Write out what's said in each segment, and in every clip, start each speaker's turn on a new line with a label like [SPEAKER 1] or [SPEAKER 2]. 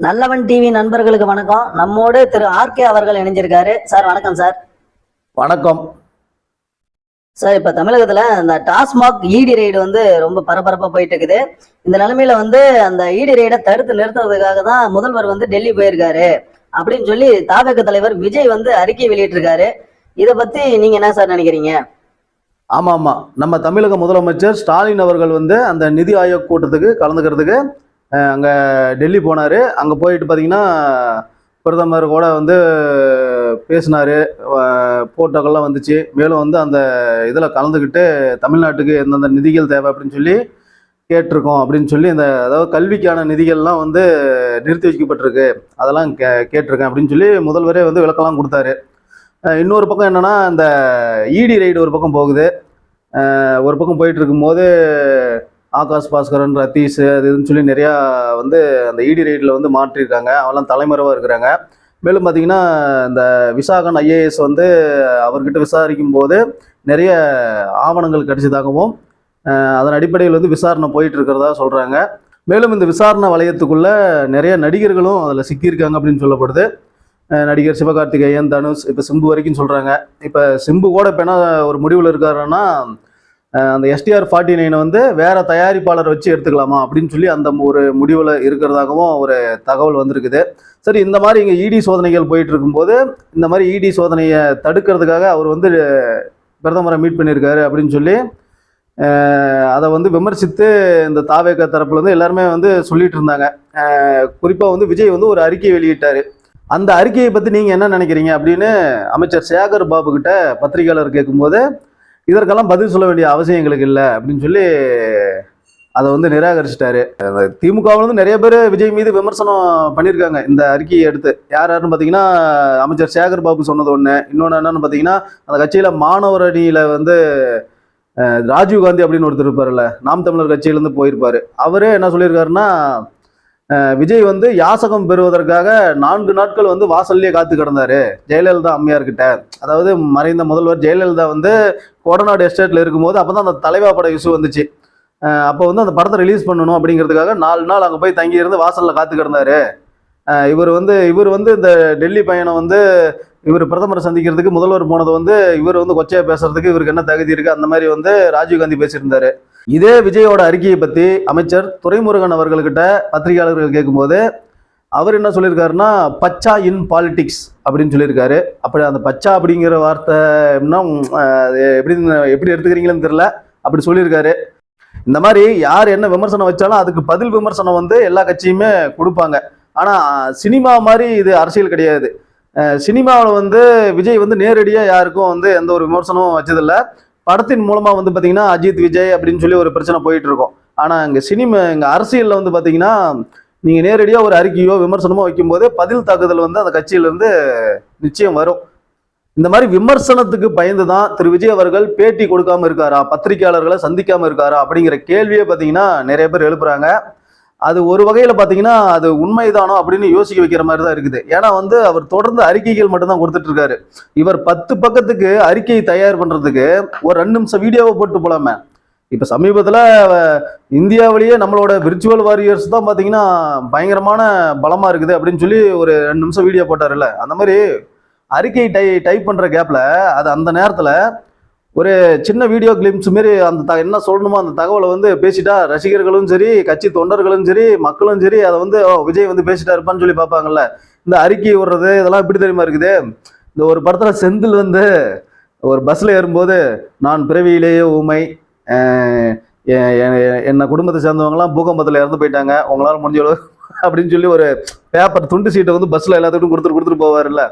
[SPEAKER 1] நல்லவன் டிவி நண்பர்களுக்கு வணக்கம். நம்மோடு திரு ஆர்கே அவர்கள் இணைஞ்சிருக்காரு. சார் வணக்கம் சார்.
[SPEAKER 2] வணக்கம்.
[SPEAKER 1] சார் இப்ப தமிழகத்துல அந்த டாஸ்மாக் இடி ரெய்டு வந்து ரொம்ப பரபரப்பா போயிட்டு இருக்குது இந்த நிலைமையில வந்து அந்த இடி ரெய்டை தடுத்து நிறுத்துறதுக்காக தான் முதல்வர் வந்து டெல்லி போயிருக்காரு. அப்படின்னு சொல்லி தாவக தலைவர் விஜய் வந்து அறிக்கை வெளியிட்டிருக்காரு. இதை பத்தி நீங்க என்ன சார் நினைக்கிறீங்க?
[SPEAKER 2] ஆமாம் ஆமாம். நம்ம தமிழக முதலமைச்சர் ஸ்டாலின் அவர்கள் வந்து அந்த நிதி ஆயோக் கூட்டத்துக்கு கலந்துக்கிறதுக்கு அங்கே டெல்லி போனார். அங்கே போயிட்டு பார்த்தீங்கன்னா பிரதமர் கூட வந்து பேசினார். போட்டோக்கள்லாம் வந்துச்சு. மேலும் வந்து அந்த இதில் கலந்துக்கிட்டு தமிழ்நாட்டுக்கு எந்தெந்த நிதிகள் தேவை அப்படின்னு சொல்லி கேட்டிருக்கோம் அப்படின்னு சொல்லி இந்த அதாவது கல்விக்கான நிதிகள்லாம் வந்து நிறுத்தி வைக்கப்பட்டிருக்கு. அதெல்லாம் கே கேட்டிருக்கேன் அப்படின்னு சொல்லி முதல்வரே வந்து விளக்கம்லாம் கொடுத்தாரு. இன்னொரு பக்கம் என்னென்னா இந்த இடி ரைடு ஒரு பக்கம் போகுது. ஒரு பக்கம் போயிட்டு இருக்கும்போது ஆகாஷ் பாஸ்கரன் ரத்தீஷ் அது இதுன்னு சொல்லி நிறையா வந்து அந்த இடி ரைடில் வந்து மாற்றிருக்காங்க. அவெல்லாம் தலைமறைவாக இருக்கிறாங்க. மேலும் பார்த்தீங்கன்னா இந்த விசாகன் ஐஏஎஸ் வந்து அவர்கிட்ட விசாரிக்கும் போது நிறைய ஆவணங்கள் கிடைச்சதாகவும் அதன் அடிப்படையில் வந்து விசாரணை போயிட்டு இருக்கிறதா சொல்கிறாங்க மேலும் இந்த விசாரணை வளையத்துக்குள்ள நிறைய நடிகர்களும் அதில் சிக்கியிருக்காங்க அப்படின்னு சொல்லப்படுது. நடிகர் சிவகார்த்திகேயன் தனுஷ் இப்போ சிம்பு வரைக்கும் சொல்கிறாங்க இப்போ சிம்பு கூட இப்போ என்ன ஒரு முடிவில் இருக்காருன்னா அந்த எஸ்டிஆர் ஃபார்ட்டி நைனை வந்து வேற தயாரிப்பாளர் வச்சு எடுத்துக்கலாமா அப்படின்னு சொல்லி அந்த ஒரு முடிவில் இருக்கிறதாகவும் ஒரு தகவல் வந்திருக்குது. சரி இந்த மாதிரி இங்கே இடி சோதனைகள் போயிட்டு இருக்கும்போது இந்த மாதிரி இடி சோதனையை தடுக்கிறதுக்காக அவர் வந்து பிரதமரை மீட் பண்ணியிருக்காரு அப்படின்னு சொல்லி அதை வந்து விமர்சித்து இந்த தாவேக தரப்புலேருந்து எல்லாருமே வந்து சொல்லிட்டு இருந்தாங்க. குறிப்பாக வந்து விஜய் வந்து ஒரு அறிக்கை வெளியிட்டார். அந்த அறிக்கையை பற்றி நீங்கள் என்ன நினைக்கிறீங்க அப்படின்னு அமைச்சர் சேகர் பாபு கிட்ட பத்திரிகையாளர் கேட்கும்போது இதற்கெல்லாம் பதில் சொல்ல வேண்டிய அவசியம் எங்களுக்கு இல்லை அப்படின்னு சொல்லி அதை வந்து நிராகரிச்சிட்டாரு. திமுகவிலிருந்து திமுகவில் நிறைய பேர் விஜய் மீது விமர்சனம் பண்ணியிருக்காங்க இந்த அறிக்கையை எடுத்து யார் யாருன்னு பார்த்தீங்கன்னா அமைச்சர் சேகர் பாபு சொன்னது ஒன்று இன்னொன்று என்னன்னு பார்த்தீங்கன்னா அந்த கட்சியில் மாணவர் அணியில் வந்து ராஜீவ் காந்தி அப்படின்னு ஒருத்தர் இருப்பார்ல நாம் தமிழர் கட்சியிலேருந்து போயிருப்பார். அவரே என்ன சொல்லியிருக்காருன்னா விஜய் வந்து யாசகம் பெறுவதற்காக நான்கு நாட்கள் வந்து வாசல்லையே காத்து கிடந்தாரு. ஜெயலலிதா அம்மையார் கிட்ட அதாவது மறைந்த முதல்வர் ஜெயலலிதா வந்து கொடநாடு எஸ்டேட்டில் இருக்கும்போது அப்பதான் அந்த தலைவா பட இஷ்யூ வந்துச்சு. அப்போ வந்து அந்த படத்தை ரிலீஸ் பண்ணணும் அப்படிங்கிறதுக்காக நாலு நாள் அங்கே போய் தங்கியிருந்து வாசலில் காத்து கிடந்தாரு. இவர் வந்து இவர் வந்து இந்த டெல்லி பயணம் வந்து இவர் பிரதமரை சந்திக்கிறதுக்கு முதல்வர் போனது வந்து இவர் வந்து கொச்சையாக பேசுறதுக்கு இவருக்கு என்ன தகுதி இருக்குது அந்த மாதிரி வந்து ராஜீவ்காந்தி பேசியிருந்தாரு. இதே விஜயோட அறிக்கையை பற்றி அமைச்சர் துரைமுருகன் அவர்கள்கிட்ட பத்திரிகையாளர்கள் கேட்கும்போது அவர் என்ன சொல்லியிருக்காருன்னா பச்சா இன் பாலிடிக்ஸ் அப்படின்னு சொல்லியிருக்காரு. அப்படி அந்த பச்சா அப்படிங்கிற வார்த்தை எப்படின்னா எப்படி எப்படி எடுத்துக்கிறீங்களேன்னு தெரில அப்படி சொல்லியிருக்காரு. இந்த மாதிரி யார் என்ன விமர்சனம் வச்சாலும் அதுக்கு பதில் விமர்சனம் வந்து எல்லா கட்சியுமே கொடுப்பாங்க. ஆனால் சினிமா மாதிரி இது அரசியல் கிடையாது. சினிமாவில் வந்து விஜய் வந்து நேரடியாக யாருக்கும் வந்து எந்த ஒரு விமர்சனமும் வச்சதில்ல. படத்தின் மூலமாக வந்து பார்த்தீங்கன்னா அஜித் விஜய் அப்படின்னு சொல்லி ஒரு பிரச்சனை போயிட்டு இருக்கோம். ஆனால் இங்கே சினிமா இங்கே அரசியலில் வந்து பார்த்தீங்கன்னா நீங்கள் நேரடியாக ஒரு அறிக்கையோ விமர்சனமோ வைக்கும்போது பதில் தாக்குதல் வந்து அந்த கட்சியிலேருந்து நிச்சயம் வரும். இந்த மாதிரி விமர்சனத்துக்கு பயந்து தான் திரு. விஜய் அவர்கள் பேட்டி கொடுக்காம இருக்காரா? பத்திரிகையாளர்களை சந்திக்காம இருக்காரா? அப்படிங்கிற கேள்வியே பார்த்தீங்கன்னா நிறைய பேர் எழுப்புறாங்க. அது ஒரு வகையில் பார்த்தீங்கன்னா அது உண்மைதானோ அப்படின்னு யோசிக்க வைக்கிற மாதிரி தான் இருக்குது. ஏன்னா வந்து அவர் தொடர்ந்து அறிக்கைகள் மட்டும்தான் கொடுத்துட்டு இருக்காரு. இவர் பத்து பக்கத்துக்கு அறிக்கையை தயார் பண்ணுறதுக்கு ஒரு ரெண்டு நிமிஷம் வீடியோவை போட்டு போலாமே. இப்போ சமீபத்தில் இந்தியாவிலேயே நம்மளோட விர்ச்சுவல் வாரியர்ஸ் தான் பார்த்தீங்கன்னா பயங்கரமான பலமாக இருக்குது அப்படின்னு சொல்லி ஒரு ரெண்டு நிமிஷம் வீடியோ போட்டார்ல அந்த மாதிரி அறிக்கை டை டைப் பண்ணுற கேப்பில் அது அந்த நேரத்தில் ஒரு சின்ன வீடியோ கிளிம்ஸ் மாரி அந்த த என்ன சொல்லணுமோ அந்த தகவலை வந்து பேசிட்டா ரசிகர்களும் சரி கட்சி தொண்டர்களும் சரி மக்களும் சரி அதை வந்து ஓ விஜய் வந்து பேசிட்டா இருப்பான்னு சொல்லி பார்ப்பாங்கல்ல. இந்த அறிக்கை விடுறது இதெல்லாம் எப்படி தெரியுமா இருக்குது? இந்த ஒரு படத்தில் செந்தில் வந்து ஒரு பஸ்ஸில் ஏறும்போது நான் பிறவியிலேயே ஊமை என்னை குடும்பத்தை சேர்ந்தவங்கலாம் பூகம்பத்தில் இறந்து போயிட்டாங்க. உங்களால் முடிஞ்ச அளவு அப்படின்னு சொல்லி ஒரு பேப்பர் துண்டு சீட்டை வந்து பஸ்ஸில் எல்லாத்துக்கும் கொடுத்துட்டு கொடுத்துட்டு போவார்ல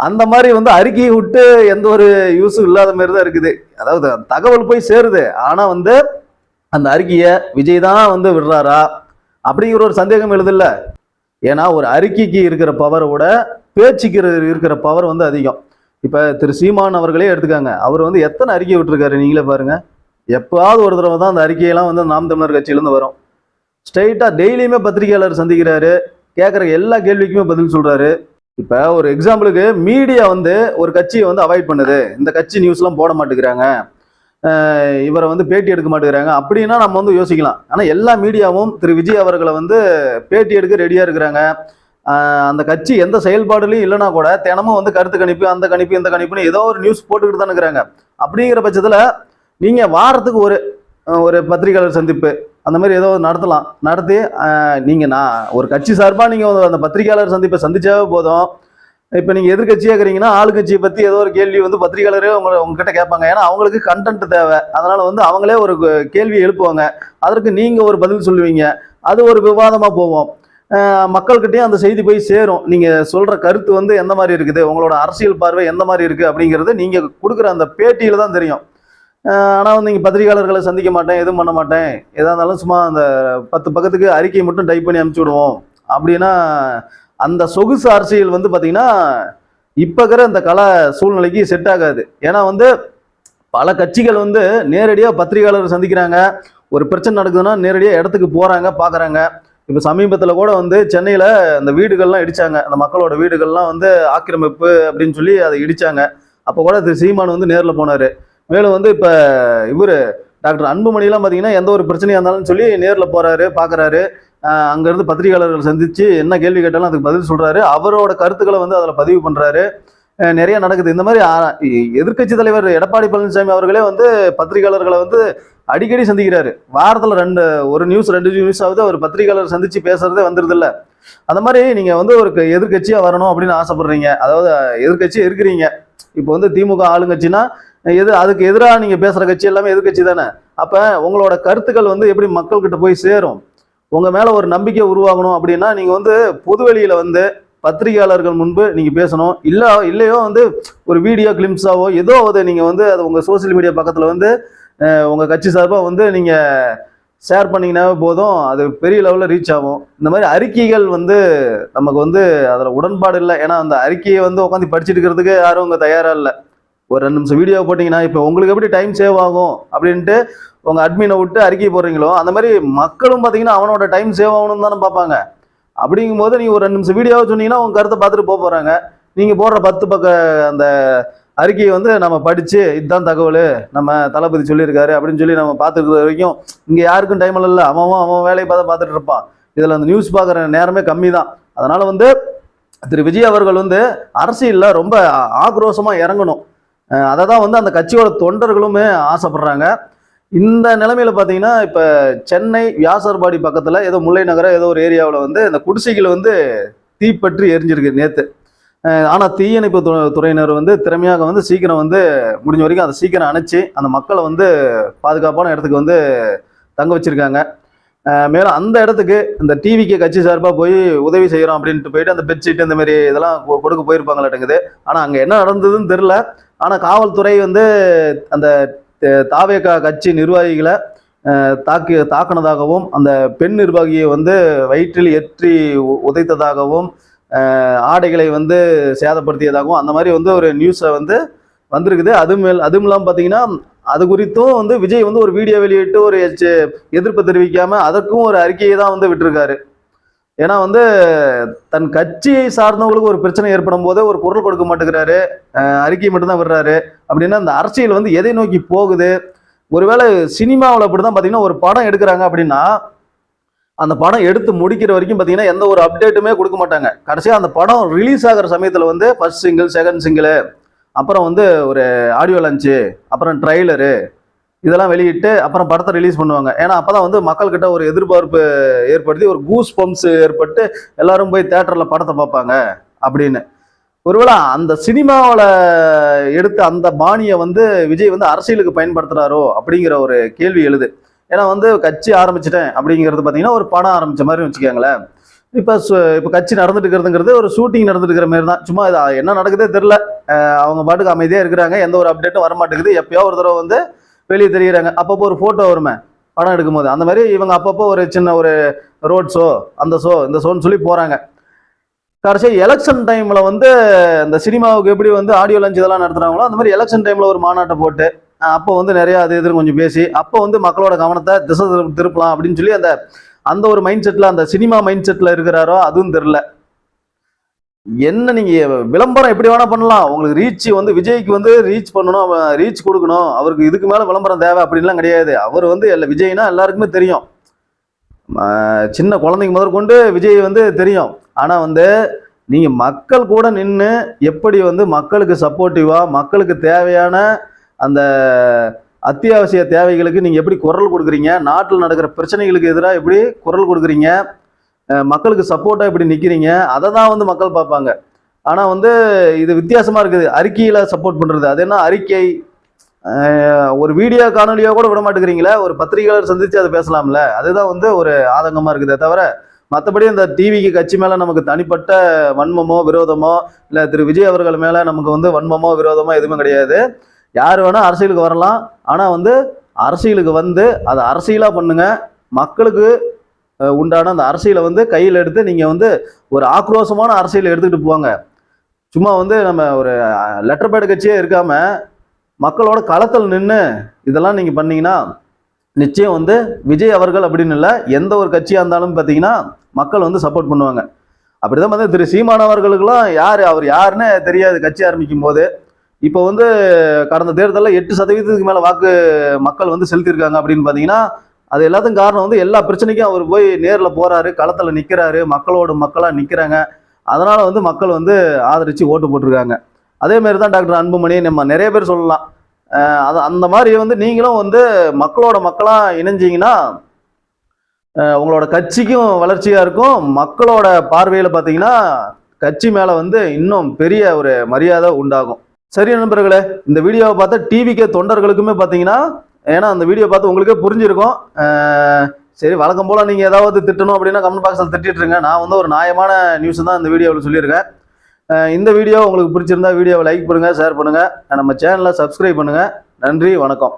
[SPEAKER 2] அந்த மாதிரி வந்து அறிக்கையை விட்டு எந்த ஒரு யூஸும் இல்லாத மாதிரி தான் இருக்குது. அதாவது தகவல் போய் சேருது. ஆனால் வந்து அந்த அறிக்கையை விஜய் தான் வந்து விடுறாரா? அப்படிங்கிற ஒரு சந்தேகம் எழுதில்ல. ஏன்னா ஒரு அறிக்கைக்கு இருக்கிற பவரை விட பேச்சுக்கு இருக்கிற பவர் வந்து அதிகம். இப்போ திரு சீமான் அவர்களே எடுத்துக்காங்க. அவர் வந்து எத்தனை அறிக்கை விட்டுருக்காரு? நீங்களே பாருங்கள் எப்போவாவது ஒரு தடவை தான் அந்த அறிக்கையெல்லாம் வந்து நாம் தமிழர் கட்சியிலேருந்து வரும். ஸ்ட்ரைட்டாக டெய்லியுமே பத்திரிகையாளர் சந்திக்கிறாரு. கேட்குற எல்லா கேள்விக்குமே பதில் சொல்கிறாரு இப்போ ஒரு எக்ஸாம்பிளுக்கு மீடியா வந்து ஒரு கட்சியை வந்து அவாய்ட் பண்ணுது. இந்த கட்சி நியூஸ்லாம் போட மாட்டேங்கிறாங்க. இவரை வந்து பேட்டி எடுக்க மாட்டேங்கிறாங்க. அப்படின்னா நம்ம வந்து யோசிக்கலாம். ஆனால் எல்லா மீடியாவும் திரு விஜய் அவர்களை வந்து பேட்டி எடுக்க ரெடியாக இருக்கிறாங்க. அந்த கட்சி எந்த செயல்பாடுலையும் இல்லைனா கூட தினமும் வந்து கருத்து கணிப்பு அந்த கணிப்பு இந்த கணிப்புன்னு ஏதோ ஒரு நியூஸ் போட்டுக்கிட்டு தான் இருக்கிறாங்க. அப்படிங்கிற பட்சத்தில் நீங்கள் வாரத்துக்கு ஒரு ஒரு பத்திரிகையாளர் சந்திப்பு அந்த மாதிரி ஏதோ நடத்தலாம். நடத்தி நீங்கள் நான் ஒரு கட்சி சார்பாக நீங்கள் அந்த பத்திரிகையாளர் சந்திப்பை சந்திச்சாவே போதும். இப்போ நீங்கள் எதிர்கட்சியாக இருக்கிறீங்கன்னா ஆளுங்கட்சியை பற்றி ஏதோ ஒரு கேள்வி வந்து பத்திரிகையாளரே உங்களை உங்ககிட்ட கேட்பாங்க. ஏன்னா அவங்களுக்கு கண்டென்ட் தேவை. அதனால் வந்து அவங்களே ஒரு கேள்வி எழுப்புவாங்க. அதற்கு நீங்கள் ஒரு பதில் சொல்லுவீங்க. அது ஒரு விவாதமாக போவோம். அஹ் மக்கள்கிட்டயும் அந்த செய்தி போய் சேரும். நீங்கள் சொல்கிற கருத்து வந்து எந்த மாதிரி இருக்குது? உங்களோட அரசியல் பார்வை எந்த மாதிரி இருக்குது அப்படிங்கிறது நீங்கள் கொடுக்குற அந்த பேட்டியில் தான் தெரியும். ஆனால் வந்து நீங்கள் பத்திரிகையாளர்களை சந்திக்க மாட்டேன் எதுவும் பண்ண மாட்டேன். எதாக இருந்தாலும் சும்மா அந்த பத்து பக்கத்துக்கு அறிக்கையை மட்டும் டைப் பண்ணி அனுப்பிச்சி விடுவோம். அப்படின்னா அந்த சொகுசு அரசியல் வந்து பார்த்திங்கன்னா இப்போ இருக்கிற அந்த கல சூழ்நிலைக்கு செட் ஆகாது. ஏன்னா வந்து பல கட்சிகள் வந்து நேரடியாக பத்திரிகையாளர் சந்திக்கிறாங்க. ஒரு பிரச்சனை நடக்குதுன்னா நேரடியாக இடத்துக்கு போகிறாங்க பார்க்குறாங்க இப்போ சமீபத்தில் கூட வந்து சென்னையில் அந்த வீடுகள்லாம் இடிச்சாங்க. அந்த மக்களோட வீடுகள்லாம் வந்து ஆக்கிரமிப்பு அப்படின்னு சொல்லி அதை இடித்தாங்க அப்போ கூட திரு சீமான் வந்து நேரில் போனார். மேலும் வந்து இப்போ இவர் டாக்டர் அன்புமணிலாம் பார்த்தீங்கன்னா எந்த ஒரு பிரச்சனையாக இருந்தாலும் சொல்லி நேரில் போகிறாரு பார்க்குறாரு அங்கேருந்து பத்திரிகையாளர்கள் சந்தித்து என்ன கேள்வி கேட்டாலும் அதுக்கு பதில் சொல்கிறாரு அவரோட கருத்துக்களை வந்து அதில் பதிவு பண்ணுறாரு நிறைய நடக்குது. இந்த மாதிரி எதிர்க்கட்சி தலைவர் எடப்பாடி பழனிசாமி அவர்களே வந்து பத்திரிகையாளர்களை வந்து அடிக்கடி சந்திக்கிறாரு. வாரத்தில் ரெண்டு ஒரு நியூஸ் ரெண்டு நியூஸ் ஆகுது அவர் பத்திரிகையாளர் சந்திச்சு பேசுறதே வந்துருது இல்ல அந்த மாதிரி நீங்க வந்து ஒரு எதிர்கட்சியா வரணும் அப்படின்னு ஆசைப்படுறீங்க. அதாவது எதிர்கட்சி இருக்கிறீங்க. இப்போ வந்து திமுக ஆளுங்கட்சின்னா எது அதுக்கு எதிராக நீங்கள் பேசுகிற கட்சி எல்லாமே எதிர்கட்சி தானே? அப்போ உங்களோட கருத்துக்கள் வந்து எப்படி மக்கள்கிட்ட போய் சேரும்? உங்கள் மேலே ஒரு நம்பிக்கை உருவாகணும் அப்படின்னா நீங்கள் வந்து பொதுவெளியில் வந்து பத்திரிகையாளர்கள் முன்பு நீங்கள் பேசணும். இல்லை இல்லையோ வந்து ஒரு வீடியோ கிளிம்ஸாவோ ஏதோ அதை நீங்கள் வந்து அது உங்கள் சோசியல் மீடியா பக்கத்தில் வந்து உங்கள் கட்சி சார்பாக வந்து நீங்கள் ஷேர் பண்ணிங்கனாவே போதும். அது பெரிய லெவலில் ரீச் ஆகும். இந்த மாதிரி அறிக்கைகள் வந்து நமக்கு வந்து அதில் உடன்பாடு இல்லை. ஏன்னா அந்த அறிக்கையை வந்து உட்காந்து படிச்சுட்டு இருக்கிறதுக்கு யாரும் உங்க தயாராக இல்லை. ஒரு ரெண்டு நிமிஷம் வீடியோ போட்டிங்கன்னா இப்போ உங்களுக்கு எப்படி டைம் சேவ் ஆகும் அப்படின்ட்டு உங்கள் அட்மினை விட்டு அறிக்கை போடுறீங்களோ அந்த மாதிரி மக்களும் பார்த்தீங்கன்னா அவனோட டைம் சேவ் ஆகணும்னு தானே பார்ப்பாங்க. அப்படிங்கும்போது நீங்கள் ஒரு ரெண்டு நிமிஷம் வீடியோவை சொன்னீங்கன்னா உங்கள் கருத்தை பார்த்துட்டு போக போகிறாங்க நீங்கள் போடுற பத்து பக்க அந்த அறிக்கையை வந்து நம்ம படித்து இதுதான் தகவல் நம்ம தளபதி சொல்லியிருக்காரு அப்படின்னு சொல்லி நம்ம பார்த்துருக்கிற வரைக்கும் இங்கே யாருக்கும் டைம் இல்லை. அவன் அவன் வேலையை பார்த்து பார்த்துட்டு இருப்பான். இதில் அந்த நியூஸ் பார்க்குற நேரமே கம்மி தான். அதனால் வந்து திரு விஜய் அவர்கள் வந்து அரசியலில் ரொம்ப ஆக்ரோஷமாக இறங்கணும். அதை தான் வந்து அந்த கட்சியோட தொண்டர்களுமே ஆசைப்படுறாங்க. இந்த நிலைமையில பார்த்தீங்கன்னா இப்போ சென்னை வியாசர்பாடி பக்கத்தில் ஏதோ முல்லை நகரம் ஏதோ ஒரு ஏரியாவில் வந்து இந்த குடிசைகள் வந்து தீப்பற்றி எரிஞ்சிருக்கு நேற்று ஆனால் தீயணைப்பு து- துறையினர் வந்து திறமையாக வந்து சீக்கிரம் வந்து முடிஞ்ச வரைக்கும் அதை சீக்கிரம் அணைச்சி அந்த மக்களை வந்து பாதுகாப்பான இடத்துக்கு வந்து தங்க வச்சிருக்காங்க. மேலும் அந்த இடத்துக்கு இந்த டிவிக்கு கட்சி சார்பாக போய் உதவி செய்கிறோம் அப்படின்ட்டு போயிட்டு அந்த பெட்ஷீட் இந்த மாதிரி இதெல்லாம் கொ- கொடுக்க போயிருப்பாங்களாட்டுங்குது. ஆனால் அங்கே என்ன நடந்ததுன்னு தெரில ஆனால் காவல்துறை வந்து அந்த தாவேகா கட்சி நிர்வாகிகளை தாக்கி தாக்குனதாகவும் அந்த பெண் நிர்வாகியை வந்து வயிற்றில் ஏற்றி உதைத்ததாகவும் ஆடைகளை வந்து சேதப்படுத்தியதாகவும் அந்த மாதிரி வந்து ஒரு நியூஸை வந்து வந்திருக்குது. அது மேல் அதுவும் இல்லாமல் பார்த்தீங்கன்னா அது குறித்தும் வந்து விஜய் வந்து ஒரு வீடியோ வெளியிட்டு ஒரு எச்ச- எதிர்ப்பு தெரிவிக்காமல் அதற்கும் ஒரு அறிக்கையை தான் வந்து விட்டுருக்காரு. ஏன்னா வந்து தன் கட்சியை சார்ந்தவங்களுக்கு ஒரு பிரச்சனை ஏற்படும் போது ஒரு குரல் கொடுக்க மாட்டேங்கிறாரு. அறிக்கை மட்டும்தான் விடுறாரு. அப்படின்னா அந்த அரசியல் வந்து எதை நோக்கி போகுது? ஒருவேளை சினிமாவில் அப்படிதான் பார்த்தீங்கன்னா ஒரு படம் எடுக்கிறாங்க அப்படின்னா அந்த படம் எடுத்து முடிக்கிற வரைக்கும் பார்த்தீங்கன்னா எந்த ஒரு அப்டேட்டுமே கொடுக்க மாட்டாங்க. கடைசியாக அந்த படம் ரிலீஸ் ஆகிற சமயத்தில் வந்து ஃபர்ஸ்ட் சிங்கிள் செகண்ட் சிங்கிள் அப்புறம் வந்து ஒரு ஆடியோ லஞ்சு அப்புறம் ட்ரைலரு இதெல்லாம் வெளியிட்டு அப்புறம் படத்தை ரிலீஸ் பண்ணுவாங்க. ஏன்னா அப்பதான் வந்து மக்கள்கிட்ட ஒரு எதிர்பார்ப்பு ஏற்படுத்தி ஒரு கூஸ் பம்ப்ஸ் ஏற்பட்டு எல்லாரும் போய் தேட்டரில் படத்தை பார்ப்பாங்க அப்படின்னு. ஒருவேளை அந்த சினிமாவில் எடுத்த அந்த பாணியை வந்து விஜய் வந்து அரசியலுக்கு பயன்படுத்துகிறாரோ அப்படிங்கிற ஒரு கேள்வி எழுது. ஏன்னா வந்து கட்சி ஆரம்பிச்சிட்டேன் அப்படிங்கிறது பார்த்தீங்கன்னா ஒரு படம் ஆரம்பிச்ச மாதிரி வச்சுக்கோங்களேன். இப்போ இப்போ கட்சி நடந்துட்டு இருக்கிறதுங்கிறது ஒரு ஷூட்டிங் நடந்துட்டு இருக்கிற மாதிரி தான். சும்மா இது என்ன நடக்குதே தெரில அவங்க பாட்டுக்கு அமைதியாக இருக்கிறாங்க. எந்த ஒரு அப்டேட்டும் வர மாட்டேங்குது எப்பயோ ஒரு தடவை வந்து வெளியே தெரிகிறாங்க அப்பப்போ ஒரு ஃபோட்டோ வருமே படம் எடுக்கும்போது. அந்த மாதிரி இவங்க அப்பப்போ ஒரு சின்ன ஒரு ரோட் ஷோ அந்த ஷோ இந்த ஷோன்னு சொல்லி போகிறாங்க கடைசி எலெக்ஷன் டைமில் வந்து இந்த சினிமாவுக்கு எப்படி வந்து ஆடியோ லஞ்ச் இதெல்லாம் நடத்துகிறாங்களோ அந்த மாதிரி எலெக்ஷன் டைமில் ஒரு மாநாட்டை போட்டு அப்போ வந்து நிறையா அது இதுன்னு கொஞ்சம் பேசி அப்போ வந்து மக்களோட கவனத்தை திசை திரு- திருப்பலாம் அப்படின்னு சொல்லி அந்த அந்த ஒரு மைண்ட் செட்டில் அந்த சினிமா மைண்ட் செட்டில் இருக்கிறாரோ அதுவும் தெரில என்ன நீங்க விளம்பரம் எப்படி வேணா பண்ணலாம். உங்களுக்கு ரீச் வந்து விஜய்க்கு வந்து ரீச் பண்ணணும் ரீச் கொடுக்கணும். அவருக்கு இதுக்கு மேல விளம்பரம் தேவை அப்படின்லாம் கிடையாது. அவர் வந்து எல்லா விஜய்னா எல்லாருக்குமே தெரியும். சின்ன குழந்தைங்க முதற்கொண்டு விஜய் வந்து தெரியும். ஆனா வந்து நீங்க மக்கள் கூட நின்று எப்படி வந்து மக்களுக்கு சப்போர்ட்டிவா மக்களுக்கு தேவையான அந்த அத்தியாவசிய தேவைகளுக்கு நீங்க எப்படி குரல் கொடுக்குறீங்க நாட்டில் நடக்கிற பிரச்சனைகளுக்கு எதிராக எப்படி குரல் கொடுக்குறீங்க மக்களுக்கு சப்போர்ட்டாக எப்படி நிற்கிறீங்க அதை தான் வந்து மக்கள் பார்ப்பாங்க. ஆனால் வந்து இது வித்தியாசமாக இருக்குது. அறிக்கையில் சப்போர்ட் பண்ணுறது அது என்ன? அறிக்கை. ஒரு வீடியோ காணொலியோ கூட விட மாட்டேங்கிறீங்களே? ஒரு பத்திரிகையாளர் சந்தித்து அதை பேசலாம்ல? அதுதான் வந்து ஒரு ஆதங்கமாக இருக்குதே தவிர மற்றபடி இந்த டிவிக்கு கட்சி மேலே நமக்கு தனிப்பட்ட வன்மமோ விரோதமோ இல்லை திரு. விஜய் அவர்கள் மேலே நமக்கு வந்து வன்மமோ விரோதமோ எதுவுமே கிடையாது. யார் வேணால் அரசியலுக்கு வரலாம். ஆனால் வந்து அரசியலுக்கு வந்து அதை அரசியலாக பண்ணுங்கள் மக்களுக்கு உண்டான அந்த அரசியலை வந்து கையில் எடுத்து நீங்கள் வந்து ஒரு ஆக்ரோஷமான அரசியலை எடுத்துக்கிட்டு போவாங்க. சும்மா வந்து நம்ம ஒரு லெட்டர் பேட் கட்சியே இருக்காமல் மக்களோட களத்தில் நின்று இதெல்லாம் நீங்கள் பண்ணீங்கன்னா நிச்சயம் வந்து விஜய் அவர்கள் அப்படின்னு இல்லை எந்த ஒரு கட்சியாக இருந்தாலும் பார்த்தீங்கன்னா மக்கள் வந்து சப்போர்ட் பண்ணுவாங்க. அப்படி தான் வந்து திரு சீமான் அவர்களுக்கெல்லாம் யார் அவர் யாருன்னு தெரியாது கட்சி ஆரம்பிக்கும் போது. இப்போ வந்து கடந்த தேர்தலில் எட்டு சதவீதத்துக்கு மேலே வாக்கு மக்கள் வந்து செலுத்தியிருக்காங்க அப்படின்னு பார்த்தீங்கன்னா அது எல்லாத்துக்கும் காரணம் வந்து எல்லா பிரச்சனைக்கும் அவர் போய் நேரில் போறாரு களத்தில் நிற்கிறாரு மக்களோட மக்களாக நிற்கிறாங்க அதனால வந்து மக்கள் வந்து ஆதரித்து ஓட்டு போட்டிருக்காங்க. அதே மாதிரி தான் டாக்டர் அன்புமணி நம்ம நிறைய பேர் சொல்லலாம். அது அந்த மாதிரி வந்து நீங்களும் வந்து மக்களோட மக்களாக இணைஞ்சிங்கன்னா உங்களோட கட்சிக்கும் வளர்ச்சியாக இருக்கும். மக்களோட பார்வையில் பார்த்தீங்கன்னா கட்சி மேலே வந்து இன்னும் பெரிய ஒரு மரியாதை உண்டாகும். சரி நண்பர்களே இந்த வீடியோவை பார்த்தா டிவிக்கே தொண்டர்களுக்குமே பார்த்தீங்கன்னா ஏன்னா அந்த வீடியோ பார்த்து உங்களுக்கே புரிஞ்சிருக்கும். சரி வழக்கம் போல் நீங்கள் ஏதாவது திட்டணும் அப்படின்னா கமெண்ட் பாக்ஸில் திட்டிட்டுருங்க நான் வந்து ஒரு நியாயமான நியூஸ் தான் இந்த வீடியோவில் சொல்லியிருக்கேன். இந்த வீடியோ உங்களுக்கு பிடிச்சிருந்தா வீடியோவை லைக் பண்ணுங்கள் ஷேர் பண்ணுங்கள் நம்ம சேனலை சப்ஸ்கிரைப் பண்ணுங்கள் நன்றி வணக்கம்.